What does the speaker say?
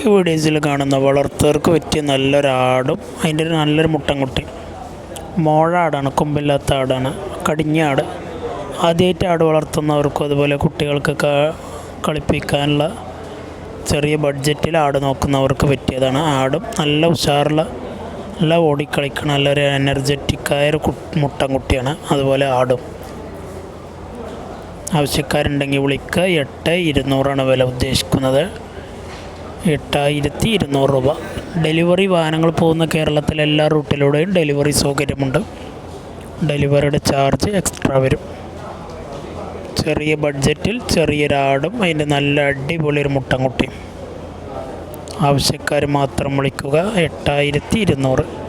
ഈ വീഡിയോസിൽ കാണുന്ന വളർത്തവർക്ക് പറ്റിയ നല്ലൊരാടും അതിന്റെ ഒരു നല്ലൊരു മുട്ടൻകുട്ടി മോഴ ആടാണ് കൊമ്പില്ലാത്ത ആടാണ് കടിഞ്ഞാട് ആദ്യമായിട്ട് ആട് വളർത്തുന്നവർക്കും അതുപോലെ കുട്ടികൾക്കൊക്കെ കളിപ്പിക്കാനുള്ള ചെറിയ ബഡ്ജറ്റിൽ ആട് നോക്കുന്നവർക്ക് പറ്റിയതാണ് ആടും. നല്ല ഉഷാറുള്ള നല്ല ഓടിക്കളിക്കണ നല്ലൊരു എനർജറ്റിക്കായ ഒരു മുട്ടൻകുട്ടിയാണ് അതുപോലെ ആടും. ആവശ്യക്കാരുണ്ടെങ്കിൽ വിളിക്കുക. എട്ട് ഇരുന്നൂറാണ് വില ഉദ്ദേശിക്കുന്നത്. എട്ടായിരത്തി ഇരുന്നൂറ് രൂപ. ഡെലിവറി വാഹനങ്ങൾ പോകുന്ന കേരളത്തിലെ എല്ലാ റൂട്ടിലൂടെയും ഡെലിവറി സൗകര്യമുണ്ട്. ഡെലിവറിയുടെ ചാർജ് എക്സ്ട്രാ വരും. ചെറിയ ബഡ്ജറ്റിൽ ചെറിയൊരാടും അതിന്റെ നല്ല അടിപൊളി ഒരു മുട്ടൻകുട്ടിയും. ആവശ്യക്കാർ മാത്രം വിളിക്കുക എട്ടായിരത്തി ഇരുന്നൂറ്